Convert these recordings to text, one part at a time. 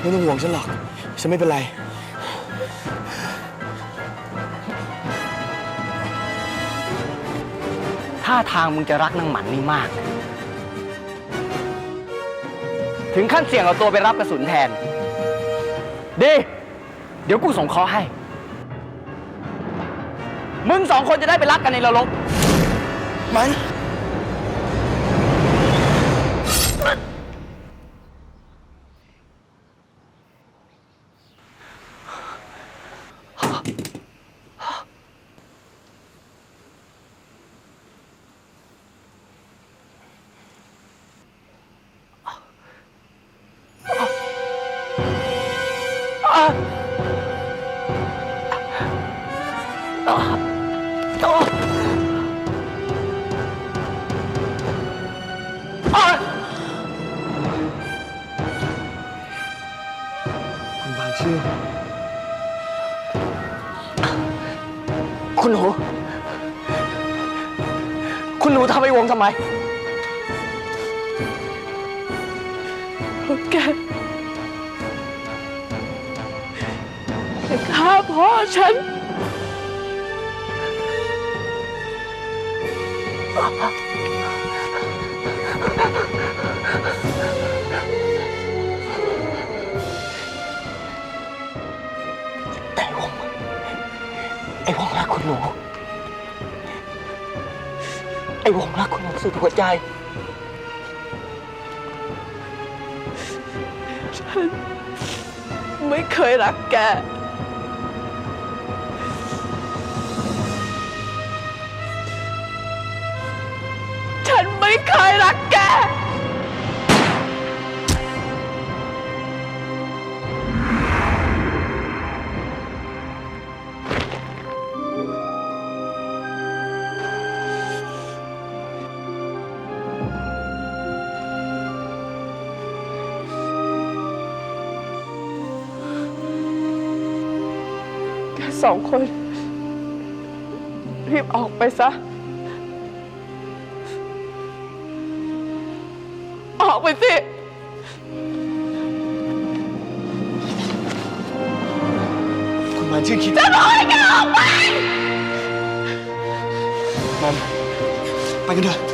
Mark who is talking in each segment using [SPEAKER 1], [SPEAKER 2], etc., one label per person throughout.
[SPEAKER 1] ไม่
[SPEAKER 2] ต้องห่วงฉันหรอก ฉันไม่เป็นไร
[SPEAKER 3] ท่าทางมึงจะรักนางหมันนี่มาก ถึงขั้นเสี่ยงเอาตัวไปรับกระสุนแทน ดี เดี๋ยวกูส่งเคอให้ มึงสองคนจะได้ไปรักกันในนรก
[SPEAKER 2] มันางชื่อ
[SPEAKER 3] คุณหนู คุณหนูทำไอ้วงทำไม
[SPEAKER 1] แกแกฆ่าพ่อฉัน
[SPEAKER 3] แคุณหนูไอ้วงรักคุณหนูสุดหัวใจ ฉัน
[SPEAKER 1] ไม่เคยรักแก ฉันไม่เคยรักแก สองคน รีบออกไปซะ ออกไปสิ
[SPEAKER 2] คุณบางชื่อคิด
[SPEAKER 1] จะบอกให้แกออกไป
[SPEAKER 2] มันไปกันเถอะ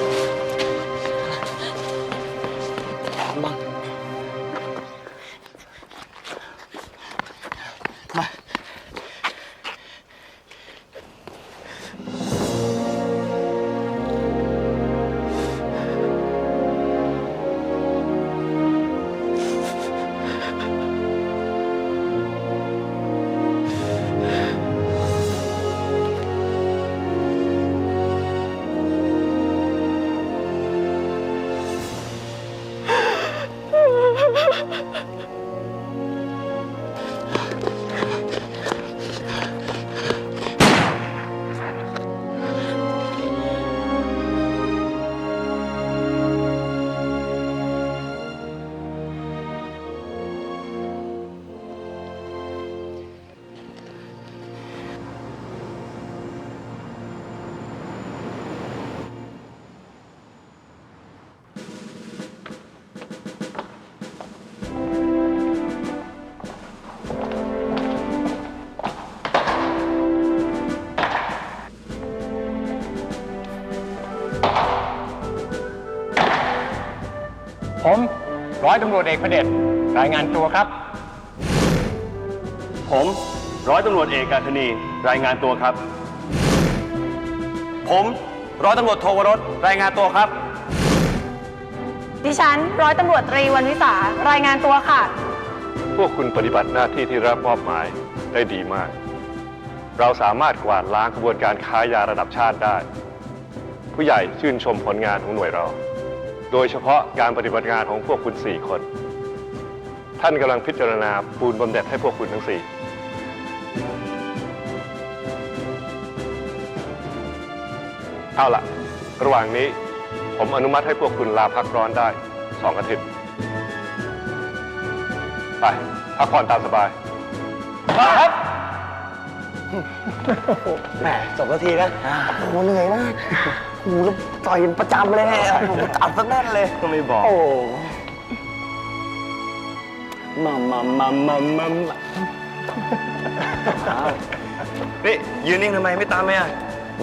[SPEAKER 4] ร้อยตำรวจเอกพระเดชรายงานตัวครับ
[SPEAKER 5] ผมร้อยตำรวจเอกการธนีรายงานตัวครับ ผมร้อยตำรวจโทวรสรายงานตัวครับ
[SPEAKER 6] ดิฉันร้อยตำรวจตรีวันวิสารายงานตัวค่ะ
[SPEAKER 7] พวกคุณปฏิบัติหน้าที่ที่รับมอบหมายได้ดีมาก เราสามารถกวาดล้างกระบวนการค้ายาระดับชาติได้ ผู้ใหญ่ชื่นชมผลงานของหน่วยเรา โดยเฉพาะการปฏิบัติงานของพวกคุณสี่คน ท่านกำลังพิจารณาปูนบำเหน็จให้พวกคุณทั้งสี่เอาล่ะระหว่างนี้ผมอนุมัติให้พวกคุณลาพักร้อนได้สองอาทิตย์ ไป พักผ่อนตามสบาย
[SPEAKER 3] แหมจบแล้วทีนะโอ้โหเหนื่อยมาก หูแล้วต่อยประจำเลยผมจับซะแน่นเลย
[SPEAKER 5] ก็ไม่บอก
[SPEAKER 3] โอ้มามามามามามา
[SPEAKER 5] นี่ ยืนนิ่งทำไมไม่ตามไหมอะ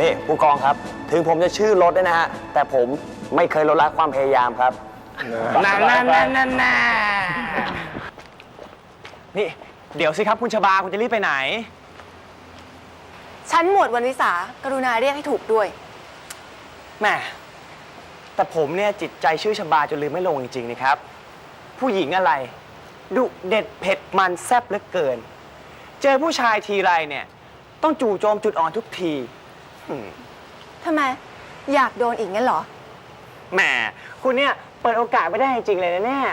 [SPEAKER 3] นี่ผู้กองครับ ถึงผมจะชื่อรถด้วยนะฮะ แต่ผมไม่เคยลดละความพยายามครับนั่นนั่นนั่นนั่นนี่ เดี๋ยวสิครับคุณชบาคุณจะรีบไปไหน
[SPEAKER 6] ฉันหมวดวันวิสากรุณาเรียกให้ถูกด้วย
[SPEAKER 3] แหม่แต่ผมเนี่ยจิตใจชื่อชบาจนลืมไม่ลงจริงๆนะครับ ผู้หญิงอะไรดุเด็ดเผ็ดมันแซ่บเหลือเกิน เจอผู้ชายทีไรเนี่ย ต้องจู่โจมจุดอ่อนทุกทีอืม
[SPEAKER 6] ทำไม อยากโดนอีกงั้นเหรอ
[SPEAKER 3] แหมคุณเนี่ยเปิดโอกาสไม่ได้จริงๆเลยนะเนี่ย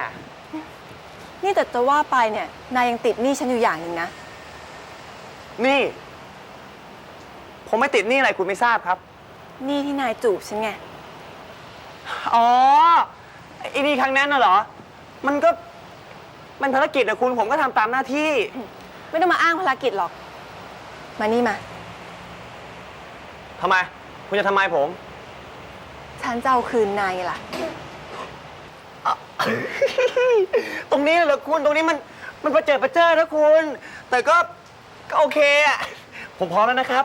[SPEAKER 6] นี่แต่จะว่าไปเนี่ย นายยังติดหนี้ฉันอยู่อย่างหนึ่งนะ
[SPEAKER 3] นี่ ผมไม่ติดหนี่อะไรคุณไม่ทราบครับ
[SPEAKER 6] ห นี้ที่นายจูบฉันไง
[SPEAKER 3] อ๋อไอ้นี่ครั้งนั้นน่ะเหรอ มันก็ มันภารกิจนะคุณผมก็ทำตามหน้าที่
[SPEAKER 6] ไม่ต้องมาอ้างภารกิจหรอก มานี่มา
[SPEAKER 3] ทำไม คุณจะทำไมผม
[SPEAKER 6] ฉันจะเอาคืนนายไงล่ะ
[SPEAKER 3] ตรงนี้เหรอคุณ ตรงนี้มัน มันประเจิดประเจิดนะคุณ แต่ก็ ก็โอเคอะผมพร้อมแล้วนะครับ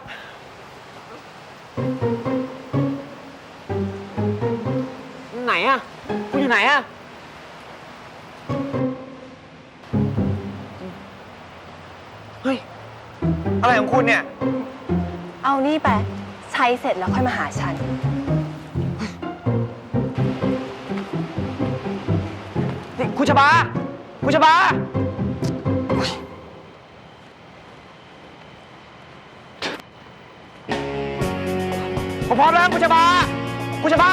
[SPEAKER 3] ไห อะคุณอยู่ไหนอะเฮ้ย อะไรของคุณเนี่ย
[SPEAKER 6] เอานี่ไป ใช้เสร็จแล้วค่อยมาหาฉัน
[SPEAKER 3] นี่คุณชบา คุณชบาอุ๊ยผมพร้อมแล้วคุณชบา คุณชบา